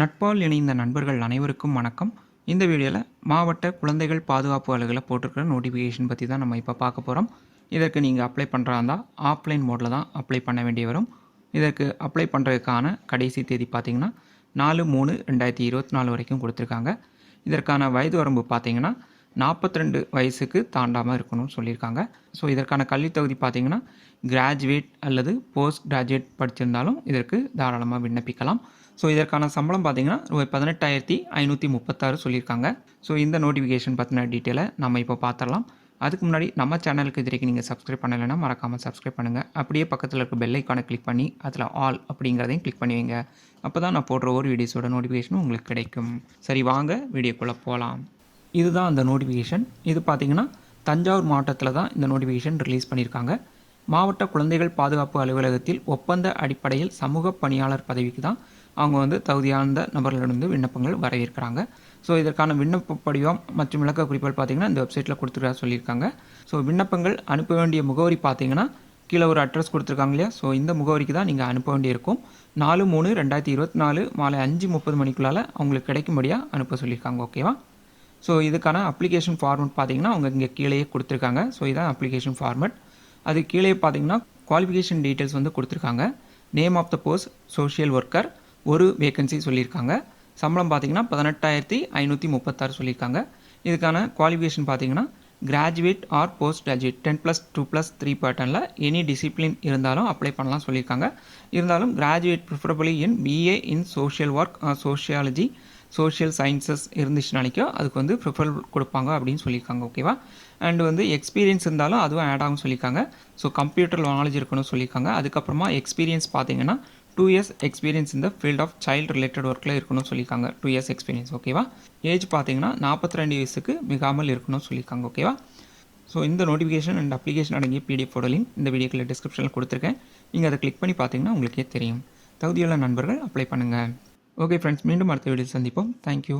நட்பால் இணைந்த நண்பர்கள் அனைவருக்கும் வணக்கம். இந்த வீடியோவில் மாவட்ட குழந்தைகள் பாதுகாப்பு அலுவலில் போட்டிருக்கிற நோட்டிஃபிகேஷன் பற்றி தான் நம்ம இப்போ பார்க்க போகிறோம் இதற்கு நீங்கள் அப்ளை பண்ணுறா இருந்தால் ஆஃப்லைன் மோடில் தான் அப்ளை பண்ண வேண்டி வரும். இதற்கு அப்ளை பண்ணுறதுக்கான கடைசி தேதி பார்த்தீங்கன்னா நாலு மூணு ரெண்டாயிரத்தி இருபத்தி நாலு வரைக்கும் கொடுத்துருக்காங்க. இதற்கான வயது வரம்பு பார்த்தீங்கன்னா நாற்பத்தி ரெண்டு வயசுக்கு தாண்டாமல் இருக்கணும்னு சொல்லியிருக்காங்க. ஸோ இதற்கான கல்வித் தகுதி பார்த்தீங்கன்னா கிராஜுவேட் அல்லது போஸ்ட் கிராஜுவேட் படிச்சிருந்தாலும் இதற்கு தாராளமாக விண்ணப்பிக்கலாம். ஸோ இதற்கான சம்பளம் பார்த்தீங்கன்னா ரூபாய் பதினெட்டாயிரத்தி ஐநூற்றி முப்பத்தாறு சொல்லியிருக்காங்க. ஸோ இந்த நோட்டிஃபிகேஷன் பற்றின டீட்டெயிலை நம்ம இப்போ பார்த்துடலாம் அதுக்கு முன்னாடி நம்ம சேனலுக்கு இது வரைக்கும் நீங்கள் சப்ஸ்கிரைப் பண்ணலைன்னா மறக்காமல் சப்ஸ்கிரைப் பண்ணுங்கள் அப்படியே பக்கத்தில் இருக்க பெல் ஐக்கானை கிளிக் பண்ணி அதில் ஆல் அப்படிங்கிறதையும் கிளிக் பண்ணி வைங்க. அப்போ தான் நான் போடுற ஒரு வீடியோஸோட நோட்டிஃபிகேஷனும் உங்களுக்கு கிடைக்கும். சரி வாங்க வீடியோக்குள்ளே போகலாம் இதுதான் அந்த நோட்டிஃபிகேஷன் இது பார்த்திங்கன்னா தஞ்சாவூர் மாவட்டத்தில் தான் இந்த நோட்டிஃபிகேஷன் ரிலீஸ் பண்ணியிருக்காங்க. மாவட்ட குழந்தைகள் பாதுகாப்பு அலுவலகத்தில் ஒப்பந்த அடிப்படையில் சமூக பணியாளர் பதவிக்கு தான் அவங்க வந்து தகுதியார்ந்த நபர்களிடமிருந்து விண்ணப்பங்கள் வரவேற்கிறாங்க. ஸோ இதற்கான விண்ணப்ப படிவம் மற்றும் விளக்க குறிப்புகள் பார்த்தீங்கன்னா இந்த வெப்சைட்டில் கொடுத்துருக்கா சொல்லியிருக்காங்க. ஸோ விண்ணப்பங்கள் அனுப்ப வேண்டிய முகவரி பார்த்தீங்கன்னா கீழே ஒரு அட்ரஸ் கொடுத்துருக்காங்க இல்லையா? ஸோ இந்த முகவரிக்கு தான் நீங்கள் அனுப்ப வேண்டியிருக்கும். நாலு மூணு ரெண்டாயிரத்தி இருபத்தி நாலு மாலை அஞ்சு முப்பது மணிக்குள்ளால் அவங்களுக்கு கிடைக்கும்படியாக அனுப்ப சொல்லியிருக்காங்க. ஓகேவா ஸோ இதுக்கான அப்ளிகேஷன் ஃபார்மெட் பார்த்தீங்கன்னா அவங்க இங்கே கீழேயே கொடுத்துருக்காங்க. ஸோ இதான் அப்ளிகேஷன் ஃபார்மெட் அது கீழே பார்த்தீங்கன்னா குவாலிஃபிகேஷன் டீட்டெயில்ஸ் வந்து கொடுத்துருக்காங்க. Name of the post social worker ஒரு வேக்கன்சி சொல்லியிருக்காங்க. சம்பளம் பார்த்தீங்கன்னா பதினெட்டாயிரத்தி ஐநூற்றி முப்பத்தாறு சொல்லியிருக்காங்க. இதுக்கான குவாலிஃபிகேஷன் பார்த்தீங்கன்னா graduate or post graduate ten plus two plus three பேட்டர்னில் எனி டிசிப்ளின் இருந்தாலும் அப்ளை பண்ணலாம் சொல்லியிருக்காங்க. இருந்தாலும் graduate preferably in BA in social work sociology social sciences இருந்துச்சுனாலிக்கோ அதுக்கு வந்து ப்ரிஃபர் கொடுப்பாங்க அப்படின்னு சொல்லியிருக்காங்க ஓகேவா அண்ட் வந்து எக்ஸ்பீரியன்ஸ் இருந்தாலும் அதுவும் ஆட் ஆகும் சொல்லியிருக்காங்க. ஸோ கம்ப்யூட்டர் நாலேஜ் இருக்கணும்னு சொல்லியிருக்காங்க. அதுக்கப்புறமா எக்ஸ்பீரியன்ஸ் பார்த்தீங்கன்னா டூ இயர்ஸ் எக்ஸ்பீரியன்ஸ் இந்த ஃபீல்ட் ஆஃப் சைல்டு ரிலேட்டட் ஒர்க்கில் இருக்கணும்னு சொல்லியிருக்காங்க. டூ இயர்ஸ் எக்ஸ்பீரியன்ஸ் ஓகேவா ஏஜ் பார்த்தீங்கன்னா நாற்பத்தி ரெண்டு வயசுக்கு மிகாமல் இருக்கணும்னு சொல்லியிருக்காங்க ஓகேவா ஸோ இந்த நோட்டிஃபிகேஷன் அண்ட் அப்ளிகேஷன் அடங்கிய பிடிஎஃப் லிங்க் இந்த வீடியோக்கில் டிஸ்கிரிப்ஷனில் கொடுத்துருக்கேன். நீங்கள் அதை கிளிக் பண்ணி பார்த்தீங்கன்னா உங்களுக்கே தெரியும். தகுதியுள்ள நண்பர்கள் அப்ளை பண்ணுங்கள் ஓகே ஃப்ரெண்ட்ஸ் மீண்டும் அடுத்த வீடியோ சந்திப்போம். தேங்க்யூ